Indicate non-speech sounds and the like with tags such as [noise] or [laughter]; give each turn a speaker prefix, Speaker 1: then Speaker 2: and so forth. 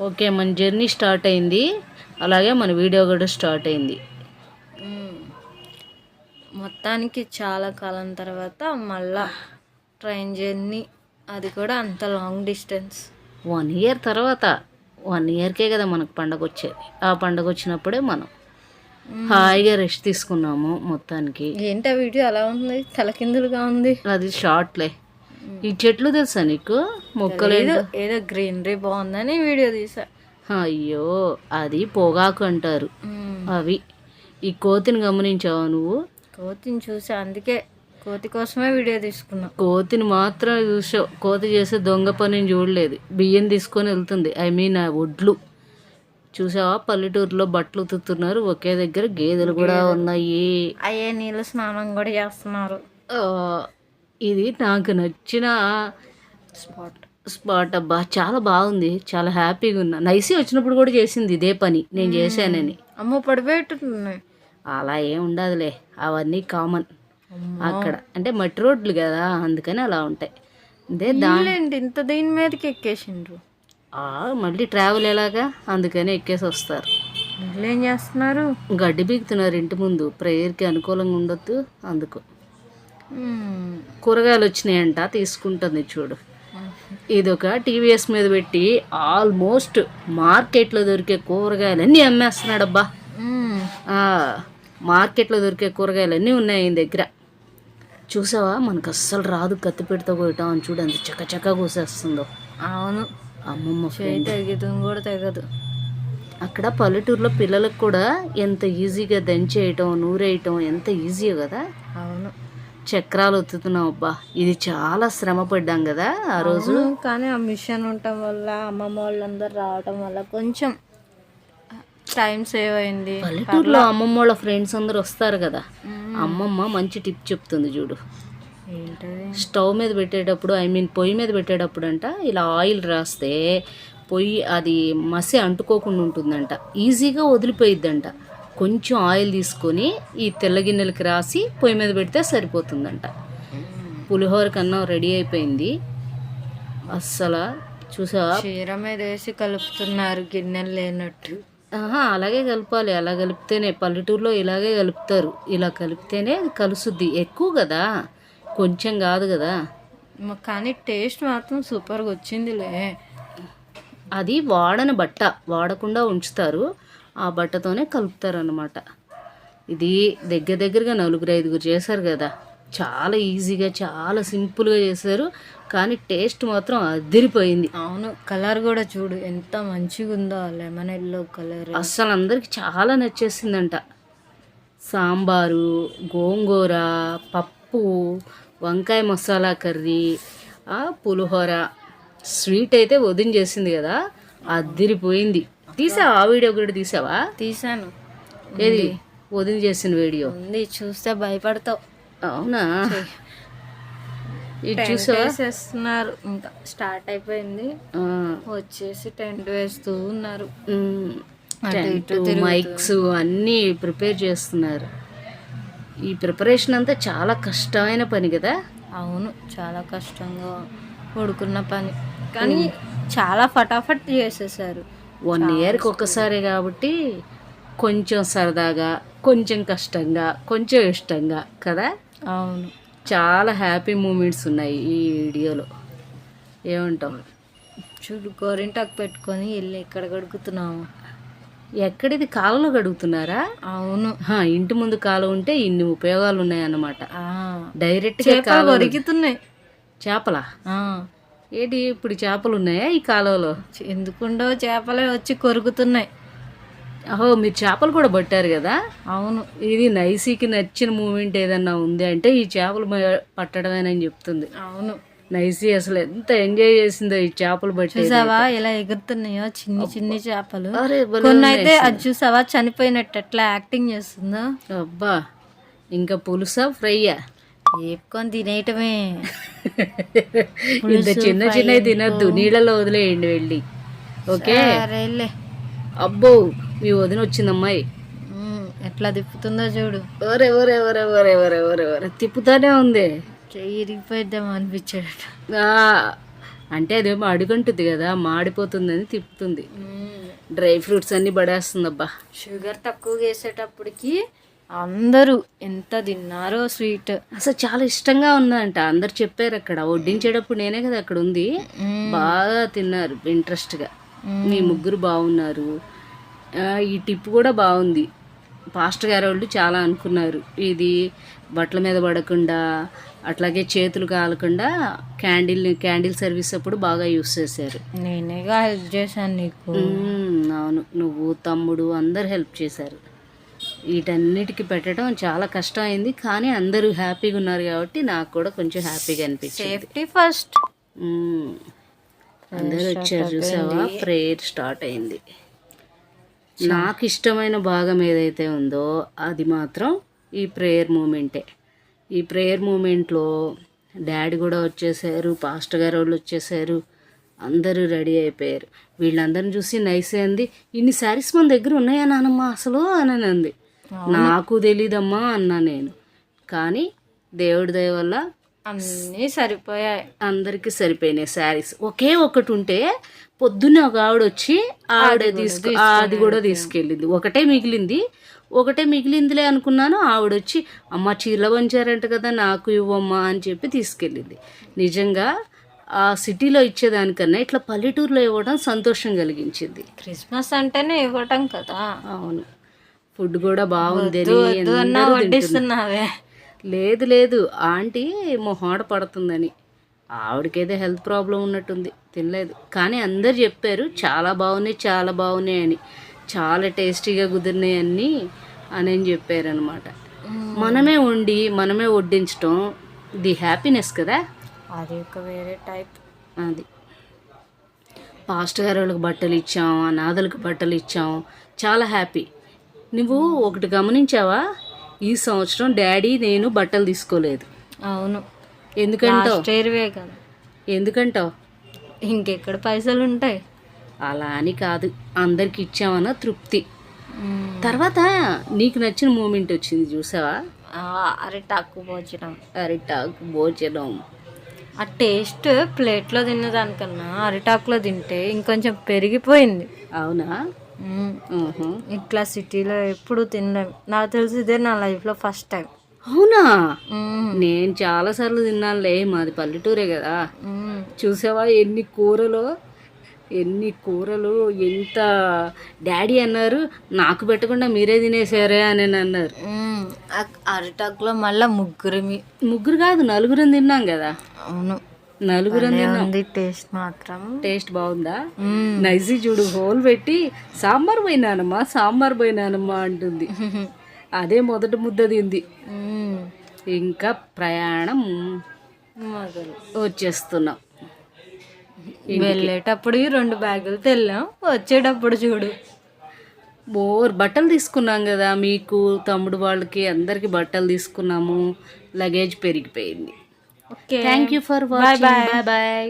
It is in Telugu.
Speaker 1: ఓకే మన జర్నీ స్టార్ట్ అయింది. అలాగే మన వీడియో కూడా స్టార్ట్ అయింది.
Speaker 2: మొత్తానికి చాలా కాలం తర్వాత మళ్ళా ట్రైన్ జర్నీ. అది కూడా అంత లాంగ్ డిస్టెన్స్
Speaker 1: వన్ ఇయర్ తర్వాత. వన్ ఇయర్కే కదా మనకు పండగ వచ్చేది. ఆ పండగ వచ్చినప్పుడే మనం హాయిగా రెస్ట్ తీసుకున్నాము మొత్తానికి.
Speaker 2: ఏంటి ఆ వీడియో అలా ఉంది? తలకిందులుగా ఉంది.
Speaker 1: అది షార్ట్లే ఈ చెట్లు తెలుసా నీకు? మొక్కలు
Speaker 2: ఏదో గ్రీనరీ బాగుందని వీడియో తీసా.
Speaker 1: అయ్యో అది పొగాకు అంటారు. అవి. ఈ కోతిని గమనించావా నువ్వు?
Speaker 2: కోతిని చూసా అందుకే కోతి కోసమే వీడియో తీసుకున్నా.
Speaker 1: కోతిని మాత్రం చూసావు కోతి చేసే దొంగ పనిని చూడలేదు. బియ్యం తీసుకొని వెళ్తుంది. ఐ మీన్ ఆ ఒడ్లు. చూసావా? పల్లెటూరులో బట్టలు ఉతుకుతున్నారు. ఒకే దగ్గర గేదెలు కూడా ఉన్నాయి.
Speaker 2: అయ్యే నీళ్ళు స్నానం కూడా చేస్తున్నారు.
Speaker 1: ఇది నాకు నచ్చిన
Speaker 2: స్పాట్
Speaker 1: స్పాట్ అబ్బా చాలా బాగుంది. చాలా హ్యాపీగా ఉన్నా. నైసి వచ్చినప్పుడు కూడా చేసింది ఇదే పని. నేను చేశానని.
Speaker 2: అమ్మో పడిపోయేట్టున్నాయి
Speaker 1: అలా ఏం ఉండదులే. అవన్నీ కామన్ అక్కడ. అంటే మట్టి రోడ్లు కదా అందుకని అలా ఉంటాయి. అదే
Speaker 2: ఇంత దీని మీదకి ఎక్కేసిండ్రు?
Speaker 1: ఆ, మళ్ళీ ట్రావెల్ ఎలాగా? అందుకని ఎక్కేసి వస్తారు.
Speaker 2: ఏం చేస్తున్నారు?
Speaker 1: గడ్డి బీగుతున్నారు ఇంటి ముందు. ప్రేయర్కి అనుకూలంగా ఉండొద్దు అందుకు. కూరగాయలు వచ్చినాయంట తీసుకుంటుంది చూడు. ఇది ఒక టీవీఎస్ మీద పెట్టి ఆల్మోస్ట్ మార్కెట్లో దొరికే కూరగాయలన్నీ అమ్మేస్తున్నాడబ్బా. మార్కెట్లో దొరికే కూరగాయలన్నీ ఉన్నాయి ఆయన దగ్గర. చూసావా? మనకు అస్సలు రాదు కత్తిపెడితో కొయటం అని చూడు ఎంత చక్క చక్క కూసేస్తుందో.
Speaker 2: అవును.
Speaker 1: అమ్మమ్మ
Speaker 2: కూడా తెగదు
Speaker 1: అక్కడ పల్లెటూరులో పిల్లలకు కూడా ఎంత ఈజీగా దంచేయటం నూరేయటం ఎంత ఈజీ కదా?
Speaker 2: అవును.
Speaker 1: చక్రాలు ఒత్తుతున్నాం అబ్బా. ఇది చాలా శ్రమ పడ్డాం కదా ఆ రోజు.
Speaker 2: కానీ ఆ మిషన్ ఉండటం వల్ల అమ్మమ్మ వాళ్ళందరూ రావటం వల్ల కొంచెం టైం సేవ్ అయింది.
Speaker 1: పల్లెటూరులో అమ్మమ్మ వాళ్ళ ఫ్రెండ్స్ అందరు వస్తారు కదా. అమ్మమ్మ మంచి టిప్ చెప్తుంది చూడు. స్టవ్ మీద పెట్టేటప్పుడు ఐ మీన్ పొయ్యి మీద పెట్టేటప్పుడు అంట ఇలా ఆయిల్ రాస్తే పొయ్యి అది మసి అంటుకోకుండా ఉంటుందంట. ఈజీగా వదిలిపోయిద్దంట. కొంచెం ఆయిల్ తీసుకొని ఈ తెల్ల గిన్నెలకి రాసి పొయ్యి మీద పెడితే సరిపోతుందంట. పులిహోర కన్నా రెడీ అయిపోయింది. అస్సలు చూసావా
Speaker 2: చీర మీద వేసి కలుపుతున్నారు గిన్నెలు లేనట్టు.
Speaker 1: ఆహా అలాగే కలపాలి. అలా కలిపితేనే పల్లెటూరులో ఇలాగే కలుపుతారు. ఇలా కలిపితేనే కలుసుద్ది. ఎక్కువ కదా? కొంచెం కాదు కదా?
Speaker 2: కానీ టేస్ట్ మాత్రం సూపర్గా వచ్చిందిలే.
Speaker 1: అది వాడని బట్ట. వాడకుండా ఉంచుతారు. ఆ బట్టతోనే కలుపుతారు అనమాట ఇది దగ్గర దగ్గరగా నలుగురు ఐదుగురు చేశారు కదా. చాలా ఈజీగా చాలా సింపుల్గా చేశారు. కానీ టేస్ట్ మాత్రం అదిరిపోయింది.
Speaker 2: అవును కలర్ కూడా చూడు ఎంత మంచిగా ఉందో లెమన్ ఎల్లో కలర్.
Speaker 1: అస్సలు అందరికి చాలా నచ్చేసిందంట. సాంబారు గోంగూర పప్పు వంకాయ మసాలా కర్రీ పులిహోర. స్వీట్ అయితే వదిన చేసింది కదా. అదిరిపోయింది. తీసావా? ఆ వీడియో కూడా తీసావా?
Speaker 2: తీసాను
Speaker 1: ఏది? వదిన చేసిన వీడియో.
Speaker 2: ఉంది. చూస్తే భయపడతావు.
Speaker 1: అవునా? ఇది చూసావా?
Speaker 2: వేసేస్తున్నారు. ఇంకా స్టార్ట్ అయిపోయింది. వచ్చేసి టెంట్ వేస్తూ ఉన్నారు.
Speaker 1: టెంట్
Speaker 2: ఇటు
Speaker 1: మైక్స్ అన్నీ ప్రిపేర్ చేస్తున్నారు. ఈ ప్రిపరేషన్ అంతా చాలా కష్టమైన పని కదా?
Speaker 2: అవును. చాలా కష్టంగా పడుకున్న పని. కానీ చాలా ఫటాఫట్ చేసేసారు.
Speaker 1: వన్ ఇయర్కి ఒక్కసారి కాబట్టి కొంచెం సరదాగా కొంచెం కష్టంగా కొంచెం ఇష్టంగా కదా?
Speaker 2: అవును.
Speaker 1: చాలా హ్యాపీ మూమెంట్స్ ఉన్నాయి ఈ వీడియోలో. ఏమంటాం
Speaker 2: చూడు గోరింటాకు పెట్టుకొని వెళ్ళి ఎక్కడ గడుకుతున్నాము
Speaker 1: ఎక్కడిది? కాలంలో గడుగుతున్నారా?
Speaker 2: అవును.
Speaker 1: ఇంటి ముందు కాలం ఉంటే ఇన్ని ఉపయోగాలు ఉన్నాయన్నమాట. డైరెక్ట్గా
Speaker 2: కొరుకుతున్నాయి
Speaker 1: చేపలా ఏంటి ఇప్పుడు చేపలు ఉన్నాయా ఈ కాలంలో?
Speaker 2: ఎందుకుండో చేపలే వచ్చి కొరుకుతున్నాయి.
Speaker 1: అహో మీరు చేపలు కూడా పట్టారు కదా?
Speaker 2: అవును.
Speaker 1: ఇది నైసీకి నచ్చిన మూమెంట్ ఏదన్నా ఉంది అంటే ఈ చేపలు పట్టడమేనని చెప్తుంది.
Speaker 2: అవును.
Speaker 1: నైసీ అసలు ఎంత ఎంజాయ్ చేసిందో ఈ చేపలు పట్టి
Speaker 2: చూసావా ఎలా ఎగురుతున్నాయో చిన్ని చిన్ని చేపలు? కొన్ని అయితే అది చూసావా చనిపోయినట్టు ఎట్లా యాక్టింగ్ చేస్తుందో?
Speaker 1: అబ్బా ఇంకా పులుసా ఫ్రైయా?
Speaker 2: వేపుకొని తినేయటమే.
Speaker 1: ఇంత చిన్న చిన్నవి తినద్దు నీళ్ళలో వదిలేయండి వెళ్ళి. ఓకే? అబ్బో మీ వదిన వచ్చిందమ్మాయి.
Speaker 2: ఉమ్, ఎట్లా తిప్పుతుందో చూడు.
Speaker 1: ఒరే ఒరే ఒరే ఒరే ఒరే ఒరే ఒరే తిప్పుతానే ఉంది.
Speaker 2: చెయ్యి ఇరిగిపోయిద్దాం
Speaker 1: ఆ, అంటే అదేమో అడుగంటుంది కదా మాడిపోతుందని తిప్పుతుంది. డ్రై ఫ్రూట్స్ అన్నీ పడేస్తుంది అబ్బా
Speaker 2: షుగర్ తక్కువ వేసేటప్పటికి అందరూ ఎంత తిన్నారో స్వీట్.
Speaker 1: అసలు చాలా ఇష్టంగా ఉందంట. అందరు చెప్పారు అక్కడ. వడ్డించేటప్పుడు నేనే కదా అక్కడ ఉంది. బాగా తిన్నారు ఇంట్రెస్ట్గా. మీ ముగ్గురు బాగున్నారు. ఈ టిప్ కూడా బాగుంది. పాస్టర్ గారు వాళ్ళు చాలా అనుకున్నారు. ఇది బట్టల మీద పడకుండా అట్లాగే చేతులు కాలకుండా క్యాండిల్ క్యాండిల్ సర్వీస్ అప్పుడు బాగా యూస్ చేశారు.
Speaker 2: నేనేగా హెల్ప్ చేశాను నీకు.
Speaker 1: అవును. నువ్వు తమ్ముడు అందరు హెల్ప్ చేశారు. వీటన్నిటికి పెట్టడం చాలా కష్టం అయింది కానీ అందరూ హ్యాపీగా ఉన్నారు కాబట్టి నాకు కూడా కొంచెం హ్యాపీగా అనిపించింది.
Speaker 2: Safety first.
Speaker 1: అందరూ వచ్చారు చూసావా? ప్రేయర్ స్టార్ట్ అయింది. నాకు ఇష్టమైన భాగం ఏదైతే ఉందో అది మాత్రం ఈ ప్రేయర్ మూమెంటే ఈ ప్రేయర్ మూమెంట్లో డాడీ కూడా వచ్చేసారు పాస్టర్ గారు వాళ్ళు వచ్చేసారు అందరూ రెడీ అయిపోయారు. వీళ్ళందరిని చూసి నైస్ అయింది. ఇన్ని శారీస్ మన దగ్గర ఉన్నాయా నానమ్మ? అసలు అని అంది. నాకు తెలీదమ్మా అన్నా నేను. కానీ దేవుడి దయ వల్ల
Speaker 2: అన్నీ సరిపోయాయి.
Speaker 1: అందరికి సరిపోయినాయి శారీస్. ఒకే ఒకటి ఉంటే పొద్దున్నే ఒక ఆవిడ వచ్చి ఆవిడ తీసుకు అది కూడా తీసుకెళ్ళింది. ఒకటే మిగిలింది. ఒకటే మిగిలిందిలే అనుకున్నాను. ఆవిడ వచ్చి అమ్మ చీరలు పంచారంట కదా నాకు ఇవ్వమ్మా అని చెప్పి తీసుకెళ్ళింది. నిజంగా ఆ సిటీలో ఇచ్చేదానికన్నా ఇట్లా పల్లెటూరులో ఇవ్వడం సంతోషం కలిగించింది.
Speaker 2: క్రిస్మస్ అంటేనే ఇవ్వటం కదా.
Speaker 1: అవును. ఫుడ్ కూడా బాగుంది.
Speaker 2: వడ్డిస్తున్నావే.
Speaker 1: లేదు లేదు. ఆంటీ మొహాడ పడుతుందని. ఆవిడకేదో హెల్త్ ప్రాబ్లం ఉన్నట్టుంది. తినలేదు. కానీ అందరు చెప్పారు చాలా బాగున్నాయి చాలా బాగున్నాయి అని. చాలా టేస్టీగా కుదిరినాయి అన్నీ అని అని చెప్పారనమాట మనమే వండి మనమే వడ్డించటం ది హ్యాపీనెస్ కదా?
Speaker 2: అది ఒక వేరే టైప్.
Speaker 1: అది. పాస్టర్ గారు వాళ్ళకి బట్టలు ఇచ్చాం అనాథలకు బట్టలు ఇచ్చాం. చాలా హ్యాపీ. నువ్వు ఒకటి గమనించావా? ఈ సంవత్సరం డాడీ నేను బట్టలు తీసుకోలేదు.
Speaker 2: అవును. ఇయర్వే కదా.
Speaker 1: ఎందుకంటావు?
Speaker 2: ఇంకెక్కడ పైసలు ఉంటాయి?
Speaker 1: అలా అని కాదు. అందరికి ఇచ్చామన్న తృప్తి. తర్వాత నీకు నచ్చిన మూమెంట్ వచ్చింది చూసావా?
Speaker 2: అరిటాకు భోజనం.
Speaker 1: అరిటాకు భోజనం.
Speaker 2: ఆ టేస్ట్ ప్లేట్లో తిన్నదానికన్నా అరిటాకులో తింటే ఇంకొంచెం పెరిగిపోయింది.
Speaker 1: అవునా.
Speaker 2: ఇట్లా సిటీలో ఎప్పుడు తినలేం. నాకు తెలిసి ఇదే నా లైఫ్లో ఫస్ట్ టైం.
Speaker 1: అవునా? నేను చాలాసార్లు తిన్నానులే మాది పల్లెటూరే కదా. చూసావా ఎన్ని కూరలు ఎన్ని కూరలు ఎంత డాడీ అన్నారు నాకు పెట్టకుండా మీరే తినేసారే అని అన్నారు.
Speaker 2: అరిటాకులో మళ్ళీ ముగ్గురిమి
Speaker 1: ముగ్గురు కాదు నలుగురం తిన్నాం కదా.
Speaker 2: అవును.
Speaker 1: నలుగురం
Speaker 2: ఉంది టేస్ట్ మాత్రం.
Speaker 1: టేస్ట్ బాగుందా. నైసి చూడు హోల్ పెట్టి సాంబార్ పోయినానమ్మా సాంబార్ పోయినానమ్మా అంటుంది. [laughs] అదే మొదటి ముద్ద తింది. ఇంకా ప్రయాణం వచ్చేస్తున్నాం.
Speaker 2: వెళ్ళేటప్పుడు రెండు బ్యాగులు తెల్లాం వచ్చేటప్పుడు చూడు.
Speaker 1: మోర్ బట్టలు తీసుకున్నాం కదా మీకు తమ్ముడు వాళ్ళకి అందరికి బట్టలు తీసుకున్నాము లగేజ్ పెరిగిపోయింది.
Speaker 2: Okay.
Speaker 1: Thank you for watching. Bye bye. bye, -bye.